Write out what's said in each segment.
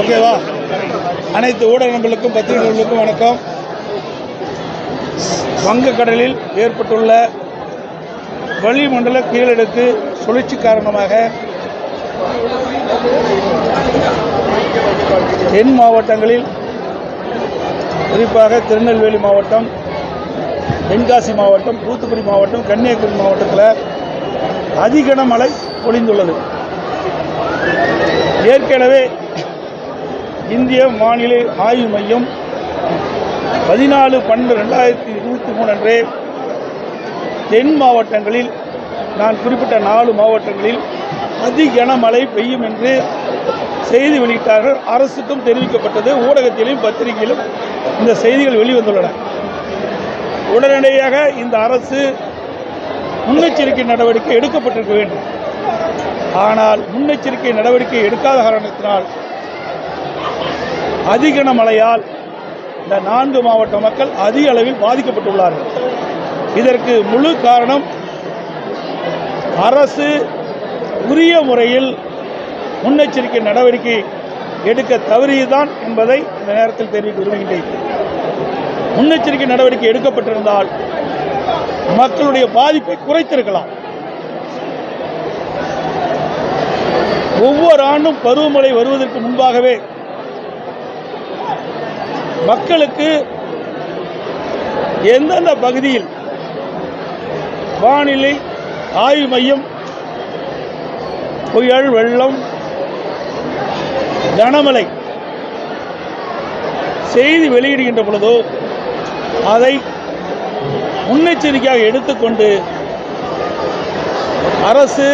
ஓகேவா? அனைத்து ஊடக நண்பர்களுக்கும் பத்திரிகை வணக்கம். வங்கக்கடலில் ஏற்பட்டுள்ள வளிமண்டல கீழடுக்கு சுழற்சி காரணமாக தென் மாவட்டங்களில் குறிப்பாக திருநெல்வேலி மாவட்டம் தென்காசி மாவட்டம் தூத்துக்குடி மாவட்டம் கன்னியாகுமரி மாவட்டத்தில் அதிகன மழை பொழிந்துள்ளது. ஏற்கனவே இந்திய வானிலை ஆய்வு மையம் பதினாலு பன்னெண்டு ரெண்டாயிரத்தி இருபத்தி மூணு அன்றே தென் மாவட்டங்களில் நான் குறிப்பிட்ட நாலு மாவட்டங்களில் அதி கனமழை பெய்யும் என்று செய்தி வெளியிட்டார்கள். அரசுக்கும் தெரிவிக்கப்பட்டது. ஊடகத்திலும் பத்திரிகையிலும் இந்த செய்திகள் வெளிவந்துள்ளன. உடனடியாக இந்த அரசு முன்னெச்சரிக்கை நடவடிக்கை எடுக்கப்பட்டிருக்க வேண்டும். ஆனால் முன்னெச்சரிக்கை நடவடிக்கை எடுக்காத காரணத்தினால் அதிகன மழையால் இந்த நான்கு மாவட்ட மக்கள் அதிக அளவில் பாதிக்கப்பட்டுள்ளார்கள். இதற்கு முழு காரணம் அரசு உரிய முறையில் முன்னெச்சரிக்கை நடவடிக்கை எடுக்க தவறியதுதான் என்பதை இந்த நேரத்தில் தெரிவிக்க விரும்புகின்றேன். முன்னெச்சரிக்கை நடவடிக்கை எடுக்கப்பட்டிருந்தால் மக்களுடைய பாதிப்பை குறைத்திருக்கலாம். ஒவ்வொரு ஆண்டும் பருவமழை வருவதற்கு முன்பாகவே மக்களுக்கு எந்தெந்த பகுதியில் வானிலை ஆய்வு மையம் புயல் வெள்ளம் கனமழை செய்தி வெளியிடுகின்ற பொழுதோ அதை முன்னெச்சரிக்கையாக எடுத்துக்கொண்டு அரசு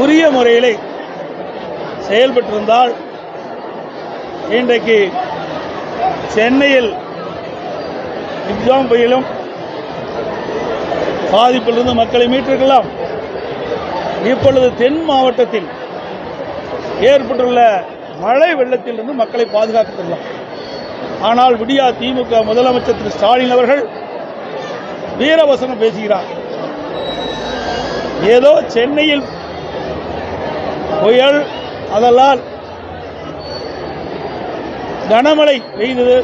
உரிய முறையிலே செயல்பட்டிருந்தால் இன்றைக்கு சென்னையில் எக்ஸாம் புயலும் பாதிப்பிலிருந்து மக்களை மீட்டிருக்கலாம் இப்பொழுது தென் மாவட்டத்தில் ஏற்பட்டுள்ள மழை வெள்ளத்திலிருந்து மக்களை பாதுகாக்கலாம் ஆனால் விடியா திமுக முதலமைச்சர் திரு ஸ்டாலின் அவர்கள் வீரவசனம் பேசுகிறார். ஏதோ சென்னையில் புயல் அதனால் கனமழை பெய்தது.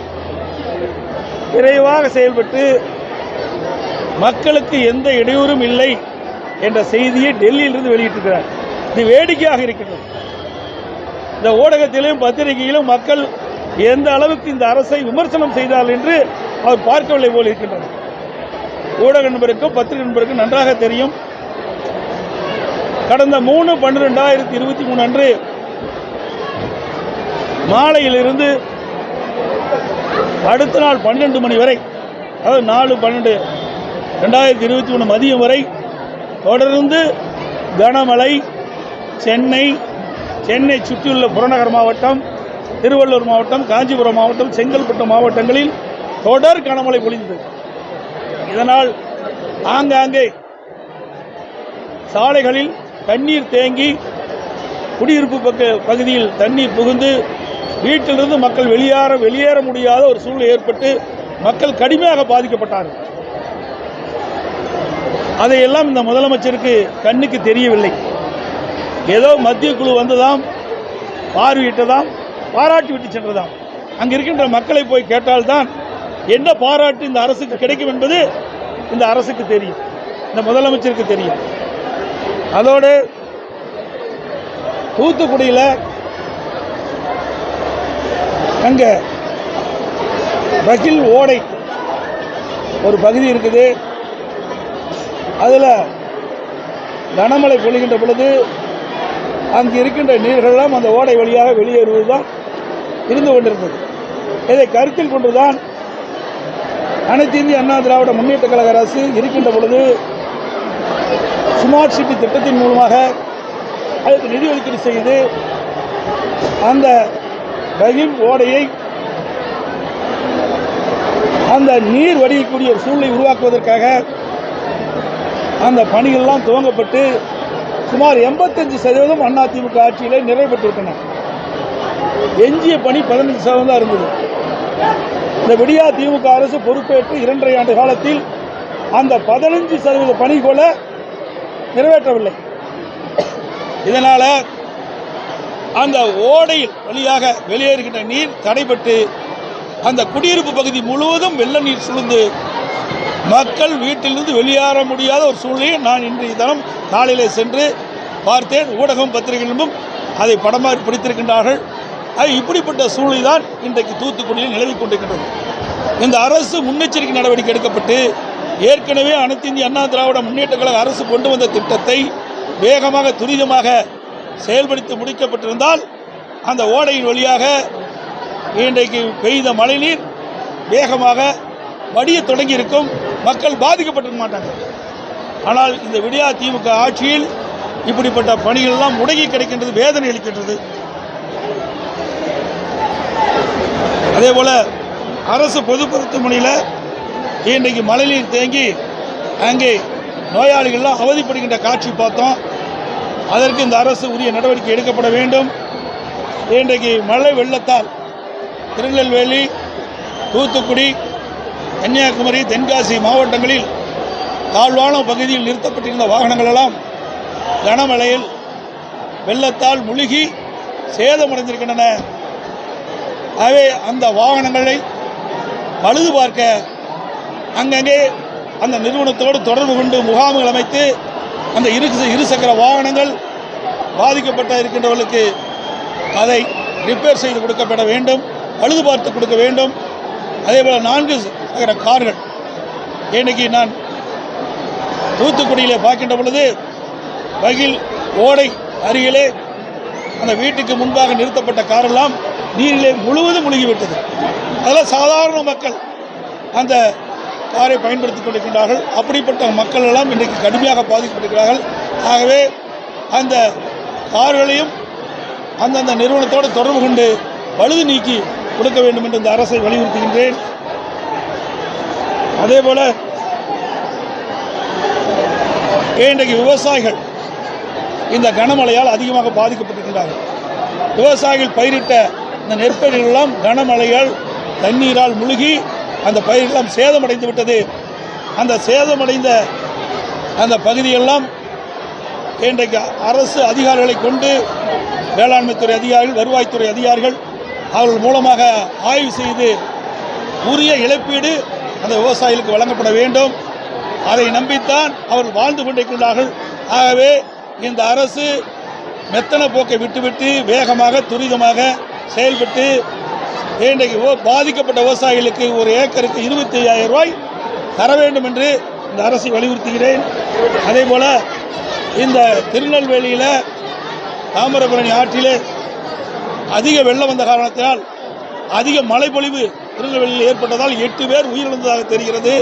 விரைவாக செயல்பட்டு மக்களுக்கு எந்த இடையூறும் இல்லை என்ற செய்தியை டெல்லியிலிருந்து வெளியிட்டிருக்கிறார். இது வேடிக்கையாக இருக்கின்றது இந்த ஊடகத்திலும் பத்திரிகையிலும் மக்கள் எந்த அளவுக்கு இந்த அரசை விமர்சனம் செய்தார் என்று அவர் பார்க்கவில்லை போல் இருக்கின்றது. ஊடக நண்பருக்கும் பத்திரிகை நண்பருக்கும் நன்றாக தெரியும். கடந்த மூணு பன்னிரெண்டாயிரத்தி இருபத்தி மூணு அன்று மாலையிலிருந்து அடுத்த நாள் பன்னெண்டு மணி வரை அதாவது நாலு பன்னெண்டு ரெண்டாயிரத்தி இருபத்தி மூணு மதியம் வரை தொடர்ந்து கனமழை சென்னை சென்னை சுற்றியுள்ள புறநகர் மாவட்டம் திருவள்ளூர் மாவட்டம் காஞ்சிபுரம் மாவட்டம் செங்கல்பட்டு மாவட்டங்களில் தொடர் கனமழை பொழிந்தது. இதனால் ஆங்காங்கே சாலைகளில் தண்ணீர் தேங்கி குடியிருப்பு பக்க பகுதியில் தண்ணீர் புகுந்து வீட்டிலிருந்து மக்கள் வெளியேற வெளியேற முடியாத ஒரு சூழ்நிலை ஏற்பட்டு மக்கள் கடுமையாக பாதிக்கப்பட்டார்கள். அதையெல்லாம் இந்த முதலமைச்சருக்கு கண்ணுக்கு தெரியவில்லை. ஏதோ மத்திய குழு வந்ததாம் பார்வையிட்டதாம் பாராட்டி விட்டு சென்றதாம். அங்க இருக்கின்ற மக்களை போய் கேட்டால்தான் என்ன பாராட்டு இந்த அரசுக்கு கிடைக்கும் என்பது இந்த அரசுக்கு தெரியும். இந்த முதலமைச்சருக்கு தெரியும். அதோடு தூத்துக்குடியில் அங்கே பகில் ஓடை ஒரு பகுதி இருக்குது. அதில் கனமழை பொழிகின்ற பொழுது அங்கு இருக்கின்ற நீர்களெல்லாம் அந்த ஓடை வழியாக வெளியேறுவது தான் இருந்து கொண்டிருந்தது. இதை கருத்தில் கொண்டுதான் அனைத்து இந்திய அண்ணா திராவிட முன்னேற்ற கழக அரசு இருக்கின்ற பொழுது ஸ்மார்ட் சிட்டி திட்டத்தின் மூலமாக அதுக்கு நிதி ஒதுக்கீடு செய்து அந்த ரஹீம் ஓடையை அந்த நீர் வடியக்கூடிய ஒரு சூழ்நிலை உருவாக்குவதற்காக அந்த பணிகள்லாம் துவங்கப்பட்டு சுமார் எண்பத்தஞ்சு சதவீதம் அதிமுக ஆட்சியிலே நிறைவேற்றிருக்கணும் எஞ்சிய பணி பதினஞ்சு சதவீதம் தான் இருந்தது. இந்த விடியா திமுக அரசு பொறுப்பேற்று இரண்டரை ஆண்டு காலத்தில் அந்த பதினஞ்சு சதவீத பணி கூட நிறைவேற்றவில்லை. இதனால அந்த ஓடையில் வழியாக வெளியேறுகின்ற நீர் தடைபட்டு அந்த குடியிருப்பு பகுதி முழுவதும் வெள்ள நீர் சுழ்ந்து மக்கள் வீட்டிலிருந்து வெளியேற முடியாத ஒரு சூழ்நிலையை நான் இன்றைய தினம் காலையிலே சென்று பார்த்தேன். ஊடகம் பத்திரிகைகளும் அதை படமாக பிடித்திருக்கின்றார்கள். அது இப்படிப்பட்ட சூழ்நிலை தான் இன்றைக்கு தூத்துக்குடியில் நிலவி கொண்டிருக்கின்றது. இந்த அரசு முன்னெச்சரிக்கை நடவடிக்கை எடுக்கப்பட்டு ஏற்கனவே அனைத்து இந்திய அண்ணா திராவிட முன்னேற்ற கழக அரசு கொண்டு வந்த திட்டத்தை வேகமாக துரிதமாக செயல்படுத்தி முடிக்கப்பட்டிருந்தால் அந்த ஓடையின் வழியாக இன்றைக்கு பெய்த மழைநீர் வேகமாக வடிய தொடங்கி இருக்கும் மக்கள் பாதிக்கப்பட்டிருக்க மாட்டாங்க. ஆனால் இந்த விடியா திமுக ஆட்சியில் இப்படிப்பட்ட பணிகள் எல்லாம் முடங்கி கிடைக்கின்றது வேதனை அளிக்கின்றது. அதே போல் அரசு பொது மருத்துவமனையில் இன்றைக்கு மழைநீர் தேங்கி அங்கே நோயாளிகள்லாம் அவதிப்படுகின்ற காட்சி பார்த்தோம். அதற்கு இந்த அரசு உரிய நடவடிக்கை எடுக்கப்பட வேண்டும். இன்றைக்கு மழை வெள்ளத்தால் திருநெல்வேலி தூத்துக்குடி கன்னியாகுமரி தென்காசி மாவட்டங்களில் தாழ்வான பகுதியில் நிறுத்தப்பட்டிருந்த வாகனங்கள் எல்லாம் கனமழையில் வெள்ளத்தால் முழுகி சேதமடைந்திருக்கின்றன. ஆகவே அந்த வாகனங்களை பழுது பார்க்க அங்கங்கே அந்த நிறுவனத்தோடு தொடர்பு கொண்டு முகாம்கள் அமைத்து அந்த இரு இருசக்கர வாகனங்கள் பாதிக்கப்பட்ட இருக்கின்றவர்களுக்கு அதை ரிப்பேர் செய்து கொடுக்கப்பட வேண்டும் பழுது பார்த்து கொடுக்க வேண்டும். அதேபோல் நான்கு சக்கர கார்கள். இன்னைக்கு நான் தூத்துக்குடியில் பார்க்கின்ற பொழுது பகில் ஓடை அருகிலே அந்த வீட்டுக்கு முன்பாக நிறுத்தப்பட்ட காரெல்லாம் நீரிலே முழுவதும் முழுகிவிட்டது. அதெல்லாம் சாதாரண மக்கள் அந்த காரை பயன்படுத்திக் கொண்டிருக்கின்றார்கள். அப்படிப்பட்ட மக்கள் எல்லாம் இன்றைக்கு கடுமையாக பாதிக்கப்பட்டிருக்கிறார்கள். ஆகவே அந்த கார்களையும் அந்தந்த நிறுவனத்தோடு தொடர்பு கொண்டு பழுது நீக்கி கொடுக்க வேண்டும் என்று இந்த அரசை வலியுறுத்துகின்றேன். அதே போல இன்றைக்கு விவசாயிகள் இந்த கனமழையால் அதிகமாக பாதிக்கப்பட்டிருக்கிறார்கள் விவசாயிகள் பயிரிட்ட இந்த நெற்பயிர்கள் எல்லாம் கனமழையால் தண்ணீரால் முழுகி அந்த பயிரெல்லாம் சேதமடைந்து விட்டது. அந்த சேதமடைந்த அந்த பகுதியெல்லாம் இன்றைக்கு அரசு அதிகாரிகளை கொண்டு வேளாண்மைத்துறை அதிகாரிகள் வருவாய்த்துறை அதிகாரிகள் அவர்கள் மூலமாக ஆய்வு செய்து உரிய இழப்பீடு அந்த விவசாயிகளுக்கு வழங்கப்பட வேண்டும். அதை நம்பித்தான் அவர்கள் வாழ்ந்து கொண்டிருக்கிறார்கள். ஆகவே இந்த அரசு மெத்தன போக்கை விட்டுவிட்டு வேகமாக துரிதமாக செயல்பட்டு இன்றைக்கு பாதிக்கப்பட்ட விவசாயிகளுக்கு ஒரு ஏக்கருக்கு இருபத்தி ஐயாயிரம் ரூபாய் தர வேண்டும் என்று இந்த அரசை வலியுறுத்துகிறேன். அதே போல் இந்த திருநெல்வேலியில் தாமிரபரணி ஆற்றிலே அதிக வெள்ளம் வந்த காரணத்தினால் அதிக மழைப்பொழிவு திருநெல்வேலியில் ஏற்பட்டதால் எட்டு பேர் உயிரிழந்ததாக தெரிகிறது.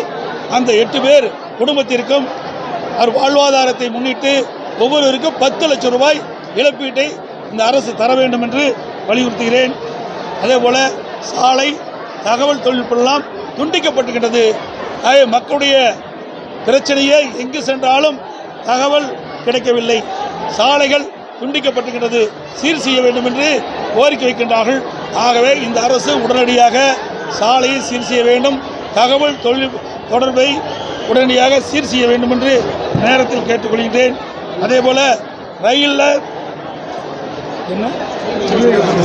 அந்த எட்டு பேர் குடும்பத்திற்கும் அவர் வாழ்வாதாரத்தை முன்னிட்டு ஒவ்வொருவருக்கும் பத்து லட்சம் ரூபாய் இழப்பீட்டை இந்த அரசு தர வேண்டும் என்று வலியுறுத்துகிறேன். அதே போல் சாலை தகவல் தொழில்நுட்பம் துண்டிக்கப்பட்டுகின்றது ஆகவே மக்களுடைய பிரச்சனையை எங்கு சென்றாலும் தகவல் கிடைக்கவில்லை. சாலைகள் துண்டிக்கப்பட்டுகின்றது சீர் செய்ய வேண்டும் என்று கோரிக்கை வைக்கின்றார்கள். ஆகவே இந்த அரசு உடனடியாக சாலையை சீர் செய்ய வேண்டும். தகவல் தொழில் தொடர்பை உடனடியாக சீர் செய்ய வேண்டும் என்று நேரத்தில் கேட்டுக்கொள்கின்றேன். அதே போல ரயிலில் என்ன?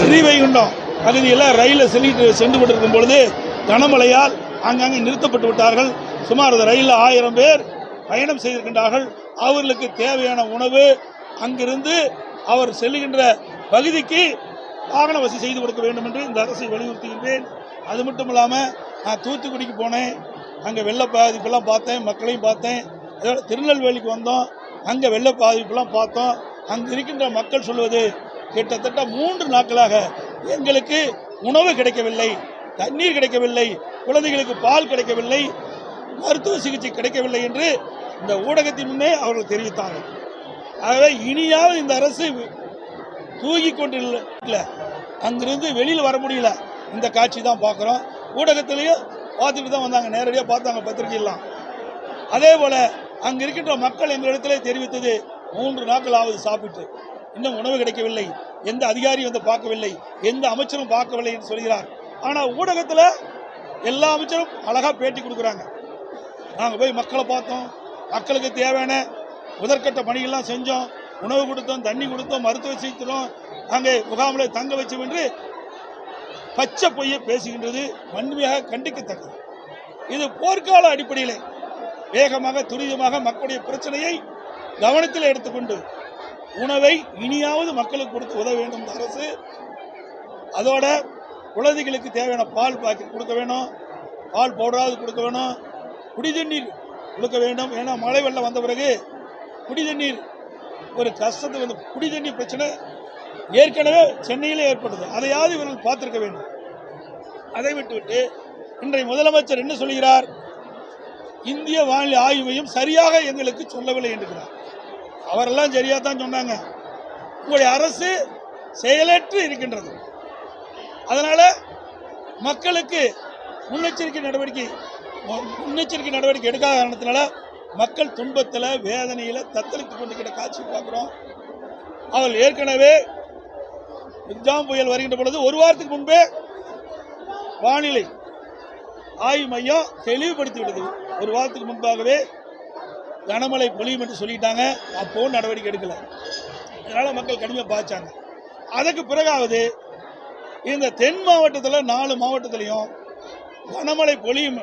ஸ்ரீவைகுண்டம் பகுதியில் ரயிலில் செல்லிட்டு சென்று கொண்டிருக்கும் பொழுது கனமழையால் ஆங்காங்கே நிறுத்தப்பட்டு விட்டார்கள். சுமார் அந்த ரயிலில் ஆயிரம் பேர் பயணம் செய்திருக்கின்றார்கள். அவர்களுக்கு தேவையான உணவு அங்கிருந்து அவர் செல்லுகின்ற பகுதிக்கு வாகன வசதி செய்து கொடுக்க வேண்டும் என்று இந்த அரசை வலியுறுத்துகின்றேன். அது மட்டும் இல்லாமல் நான் தூத்துக்குடிக்கு போனேன். அங்கே வெள்ள பாதிப்பெல்லாம் பார்த்தேன் மக்களையும் பார்த்தேன். அதோட திருநெல்வேலிக்கு வந்தோம். அங்கே வெள்ள பாதிப்பெல்லாம் பார்த்தோம். அங்கே இருக்கின்ற மக்கள் சொல்வது கிட்டத்தட்ட மூன்று நாட்களாக எங்களுக்கு உணவு கிடைக்கவில்லை தண்ணீர் கிடைக்கவில்லை குழந்தைகளுக்கு பால் கிடைக்கவில்லை மருத்துவ சிகிச்சை கிடைக்கவில்லை என்று இந்த ஊடகத்தின் முன்னே அவர்கள் தெரிவித்தார்கள். ஆகவே இனியாவது இந்த அரசு தூங்கி கொண்டு இல்லை அங்கிருந்து வெளியில் வர முடியல. இந்த காட்சி தான் பார்க்குறோம். ஊடகத்திலையும் பார்த்துட்டு தான் வந்தாங்க. நேரடியாக பார்த்தாங்க பத்திரிகையெல்லாம் அதே போல் அங்கே இருக்கின்ற மக்கள் எங்களிடத்திலே தெரிவித்தது மூன்று நாட்கள் ஆகுது சாப்பிட்டு. இன்னும் உணவு கிடைக்கவில்லை. எந்த அதிகாரியும் வந்து பார்க்கவில்லை. எந்த அமைச்சரும் பார்க்கவில்லை என்று சொல்கிறார். ஆனால் ஊடகத்தில் எல்லா அமைச்சரும் அழகாக பேட்டி கொடுக்குறாங்க. நாங்கள் போய் மக்களை பார்த்தோம். மக்களுக்கு தேவையான முதற்கட்ட பணிகள்லாம் செஞ்சோம். உணவு கொடுத்தோம் தண்ணி கொடுத்தோம் மருத்துவ செய்தோம் அங்கே முகாமில் தங்க வச்சோம் என்று பச்சை பொய்யை பேசுகின்றது வன்மையாக கண்டிக்கத்தக்கது. இது போர்க்கால அடிப்படையில் வேகமாக துரிதமாக மக்களுடைய பிரச்சனையை கவனத்தில் எடுத்துக்கொண்டு உணவை இனியாவது மக்களுக்கு கொடுத்து உதவ வேண்டும் இந்த அரசு. அதோட குழந்தைகளுக்கு தேவையான பால் பாக்கெட் கொடுக்க வேணும். பால் பவுடராவது கொடுக்க வேணும். குடி தண்ணீர் கொடுக்க வேண்டும். ஏன்னா மழை வெள்ளம் வந்த பிறகு குடி தண்ணீர் ஒரு கஷ்டத்தை வந்து குடிதண்ணீர் பிரச்சனை ஏற்கனவே சென்னையிலே ஏற்பட்டது. அதையாவது இவர்கள் பார்த்துருக்க வேண்டும். அதை விட்டுவிட்டு இன்றைய முதலமைச்சர் என்ன சொல்கிறார்? இந்திய வானிலை ஆய்வு மையம் சரியாக எங்களுக்கு சொல்லவில்லை என்கிறார். அவரெல்லாம் சரியாக தான் சொன்னாங்க. உங்களுடைய அரசு செயலற்று இருக்கின்றது. அதனால் மக்களுக்கு முன்னெச்சரிக்கை நடவடிக்கை முன்னெச்சரிக்கை நடவடிக்கை எடுக்காத காரணத்தினால மக்கள் துன்பத்தில் வேதனையில் தத்தளித்துக் கொண்டிருக்கிற காட்சி பார்க்குறோம். அவள் ஏற்கனவே எக்ஸாம் புயல் வருகின்ற பொழுது ஒரு வாரத்துக்கு முன்பே வானிலை ஆய்வு மையம் தெளிவுபடுத்தி விட்டது ஒரு வாரத்துக்கு முன்பாகவே கனமழை பொழியும் என்று சொல்லிட்டாங்க. அப்போ நடவடிக்கை எடுக்கல. அதனால் மக்கள் கடுமையாக பாய்ச்சாங்க அதுக்கு பிறகாவது இந்த தென் மாவட்டத்தில் நாலு மாவட்டத்திலையும் கனமழை பொழியும்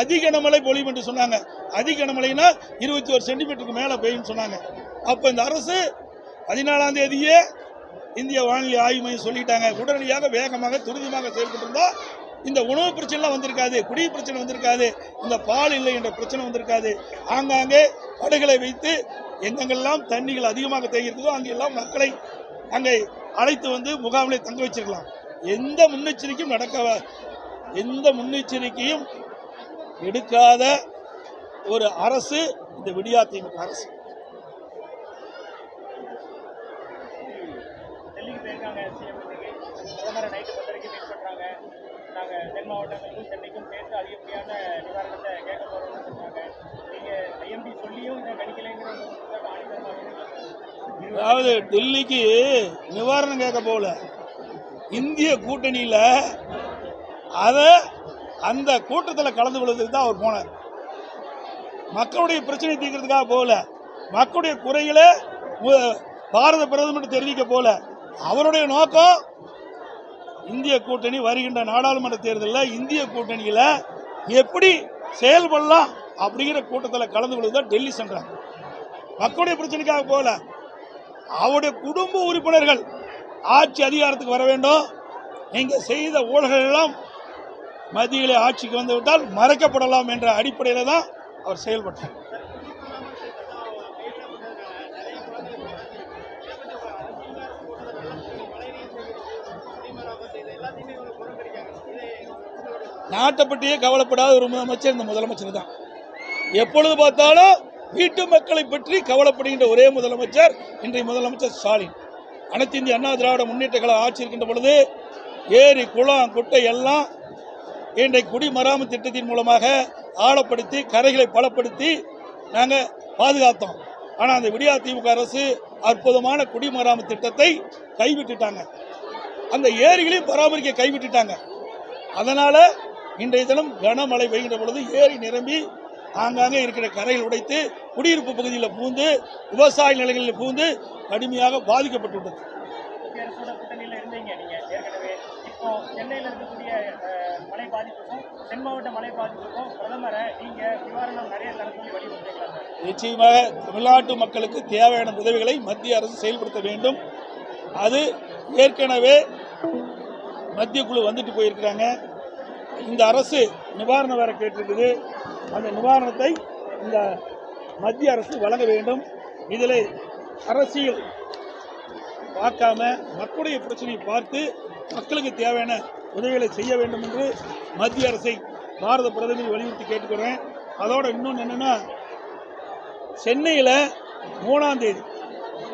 அதிக கனமழை பொழியும் என்று சொன்னாங்க. அதிக கனமழைனா இருபத்தி ஒரு சென்டிமீட்டருக்கு மேலே பெய்யும் சொன்னாங்க. அப்போ இந்த அரசு பதினாலாம் தேதியே இந்திய வானிலை ஆய்வு மையம் சொல்லிட்டாங்க. உடனடியாக வேகமாக துரிதமாக செயல்பட்டு இருந்தால் இந்த உணவு பிரச்சனைலாம் வந்திருக்காது குடி பிரச்சனை வந்திருக்காது இந்த பால் இல்லை என்ற பிரச்சனை வந்திருக்காது. ஆங்காங்கே படுகளை வைத்து எங்கெங்கெல்லாம் தண்ணிகள் அதிகமாக தேங்கியிருக்குதோ அங்கெல்லாம் மக்களை அங்கே அழைத்து வந்து முகாமிலே தங்க வச்சிருக்கலாம். எந்த முன்னெச்சரிக்கையும் நடக்க எந்த முன்னெச்சரிக்கையும் எடுக்காத ஒரு அரசு இந்த விடியா திமுக அரசு டெல்லிக்கு போயிருக்காங்க சிஎம் இன்னைக்கு பிரதமரை நைட்டு பத்து வரைக்கும் மீட் பண்ணுறாங்க நாங்கள் தென் மாவட்டங்களுக்கும் சென்னைக்கும் சேர்த்து அதிகப்படியான நிவாரணத்தை கேட்க போகிறோம்னு சொன்னாங்க நீங்கள் ஐஎம்பி சொல்லியும் இதை கணிக்கலைங்கிற அதாவது டெல்லிக்கு நிவாரணம் கேட்க போகல. இந்திய கூட்டணியில் அதை அந்த கூட்டத்தில் கலந்து கொள்வதற்கு தான் அவர் போனார். மக்களுடைய பிரச்சனை தீர்க்கிறதுக்காக போகல. மக்களுடைய குறைகளை பாரத பிரதமர் தெரிவிக்க போல அவருடைய நோக்கம் இந்திய கூட்டணி வருகின்ற நாடாளுமன்ற தேர்தலில் இந்திய கூட்டணியில் எப்படி செயல்படலாம் அப்படிங்கிற கூட்டத்தில் கலந்து கொள்வதுதான் டெல்லி சென்றாங்க. மக்களுடைய பிரச்சனைக்காக போகல. அவருடைய குடும்ப உறுப்பினர்கள் ஆட்சி அதிகாரத்துக்கு வர வேண்டும். நீங்கள் செய்த ஊழல்கள் எல்லாம் மத்தியிலே ஆட்சிக்கு வந்துவிட்டால் மறைக்கப்படலாம் என்ற அடிப்படையில் தான் அவர் செயல்பட்டார். நாட்டை பற்றியே கவலைப்படாத ஒரு முதலமைச்சர் இந்த முதலமைச்சர் தான். எப்பொழுது பார்த்தாலும் வீட்டு மக்களை பற்றி கவலைப்படுகின்ற ஒரே முதலமைச்சர் இன்றைய முதலமைச்சர் ஸ்டாலின். அனைத்து இந்திய அண்ணா திராவிட முன்னேற்ற கழக ஆட்சி இருக்கின்ற பொழுது ஏரி குளம் குட்டை எல்லாம் இன்றைக்கு குடிமராமத்து திட்டத்தின் மூலமாக ஆழப்படுத்தி கரைகளை பலப்படுத்தி நாங்கள் பாதுகாத்தோம். ஆனால் அந்த விடியா திமுக அரசு அற்புதமான குடிமராமத்து திட்டத்தை கைவிட்டுட்டாங்க. அந்த ஏரிகளையும் பராமரிக்க கைவிட்டுட்டாங்க. அதனால் இன்றைய தினம் கனமழை பெய்கின்ற பொழுது ஏரி நிரம்பி ஆங்காங்கே இருக்கிற கரைகள் உடைத்து குடியிருப்பு பகுதியில் பூந்து விவசாய நிலங்களில் பூந்து கடுமையாக பாதிக்கப்பட்டுள்ளது இருந்தீங்க நீங்கள் இப்போ சென்னையில் இருக்கக்கூடிய மழை மழை நிறைய நிச்சயமாக தமிழ்நாட்டு மக்களுக்கு தேவையான உதவிகளை மத்திய அரசு செயல்படுத்த வேண்டும். அது ஏற்கனவே மத்திய குழு வந்துட்டு போயிருக்கிறாங்க. இந்த அரசு நிவாரணம் வேற கேட்டிருக்குது. அந்த நிவாரணத்தை இந்த மத்திய அரசு வழங்க வேண்டும். இதில் அரசியல் பார்க்காம மக்களுடைய பிரச்சனையை பார்த்து மக்களுக்கு தேவையான உதவிகளை செய்ய வேண்டும் என்று மத்திய அரசை பாரத பிரதமர் வலியுறுத்தி கேட்டுக்கிறேன் அதோட இன்னொன்று என்னென்னா சென்னையில் மூணாம் தேதி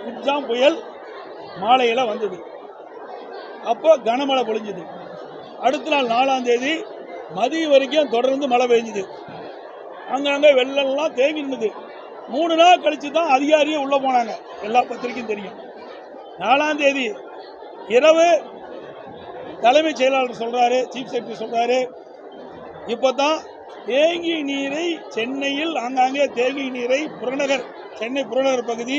குஜாம் புயல் மாலையில் வந்தது. அப்போ கனமழை பொழிஞ்சுது. அடுத்த நாள் நாலாம் தேதி மதியம் வரைக்கும் தொடர்ந்து மழை பெஞ்சுது. அங்கங்கே வெள்ளம்லாம் தேங்கி நின்றுது மூணு நாள் கழித்து தான் அதிகாரியே உள்ளே போனாங்க. எல்லா பத்திரிக்கையும் தெரியும். நாலாம் தேதி இரவு தலைமைச் செயலாளர் சொல்கிறாரு சீஃப் செக்ரட்டரி சொல்கிறாரு இப்போ தான் தேங்கி நீரை சென்னையில் ஆங்காங்கே தேங்கி நீரை புறநகர் சென்னை புறநகர் பகுதி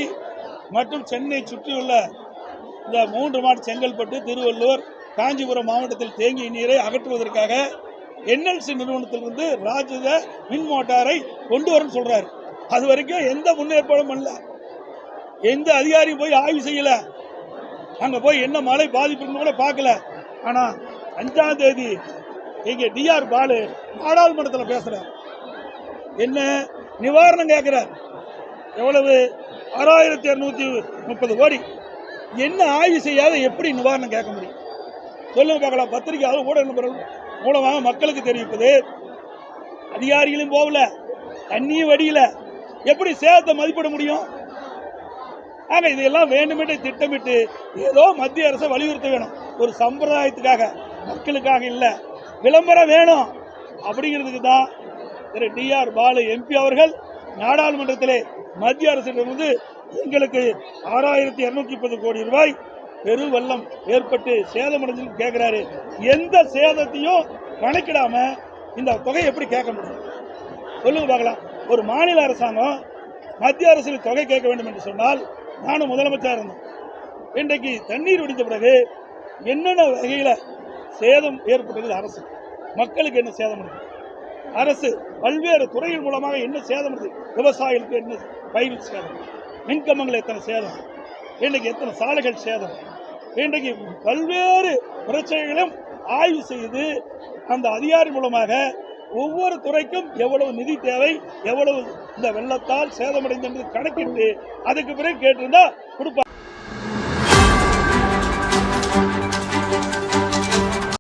மற்றும் சென்னை சுற்றியுள்ள இந்த மூன்று மாவட்ட செங்கல்பட்டு திருவள்ளூர் காஞ்சிபுரம் மாவட்டத்தில் தேங்கிய நீரை அகற்றுவதற்காக என்எல்சி நிறுவனத்திலிருந்து ராஜத மின் மோட்டாரை கொண்டு வரணும்னு சொல்றாரு. அது வரைக்கும் எந்த முன்னேற்பாடும் பண்ணல. எந்த அதிகாரியும் போய் ஆய்வு செய்யல. அங்க போய் என்ன மழை பாதிப்புன்னு கூட பார்க்கல. ஆனா அஞ்சாம் தேதி இங்க டிஆர் பாலு நாடாளுமன்றத்தில் பேசுறார். என்ன நிவாரணம் கேட்கிறார் எவ்வளவு? ஆறாயிரத்தி இரநூத்தி முப்பது கோடி. என்ன ஆய்வு செய்யாத எப்படி நிவாரணம் கேட்க முடியும்? சொல்லுங்க பார்க்கலாம் பத்திரிகையாளர் ஊடக நபர்கள் மூலமாக மக்களுக்கு தெரிவிப்பது? அதிகாரிகளும் போகல. தண்ணியும் வடியல. எப்படி சேதத்தை மதிப்பிட முடியும்? ஆக இதெல்லாம் வேண்டுமென்றே திட்டமிட்டு ஏதோ மத்திய அரசை வலியுறுத்த வேணும். ஒரு சம்பிரதாயத்துக்காக. மக்களுக்காக இல்லை. விளம்பரம் வேணும். அப்படிங்கிறதுக்கு தான் திரு டிஆர் பாலு எம்பி அவர்கள் நாடாளுமன்றத்திலே மத்திய அரசிடமிருந்து எங்களுக்கு ஆறாயிரத்தி இருநூத்தி முப்பது கோடி ரூபாய் பெரு வெள்ளம் ஏற்பட்டு சேதமடைஞ்சுன்னு கேட்கிறாரு எந்த சேதத்தையும் கணக்கிடாம இந்த தொகையை எப்படி கேட்க முடியும்? சொல்லுங்க பார்க்கலாம். ஒரு மாநில அரசாங்கம் மத்திய அரசில் தொகை கேட்க வேண்டும் என்று சொன்னால் நானும் முதலமைச்சர் இருந்தேன். இன்றைக்கு தண்ணீர் வெடித்த பிறகு என்னென்ன வகையில் சேதம் ஏற்பட்டது? அரசு. மக்களுக்கு என்ன சேதம் இருக்கு அரசு பல்வேறு துறைகள் மூலமாக என்ன சேதம் இருக்கு விவசாயிகளுக்கு என்ன பயிர் சேதம்? மின்கம்பங்கள் எத்தனை சேதம்? இன்றைக்கு எத்தனை சாலைகள் சேதம்? இன்றைக்கு பல்வேறு பிரச்சனைகளும் ஆய்வு செய்து அந்த அதிகாரி மூலமாக ஒவ்வொரு துறைக்கும் எவ்வளவு நிதி தேவை எவ்வளவு இந்த வெள்ளத்தால் சேதமடைந்தது கணக்கிட்டு அதுக்கு பிறகு கேட்டிருந்தா கொடுப்பாங்க.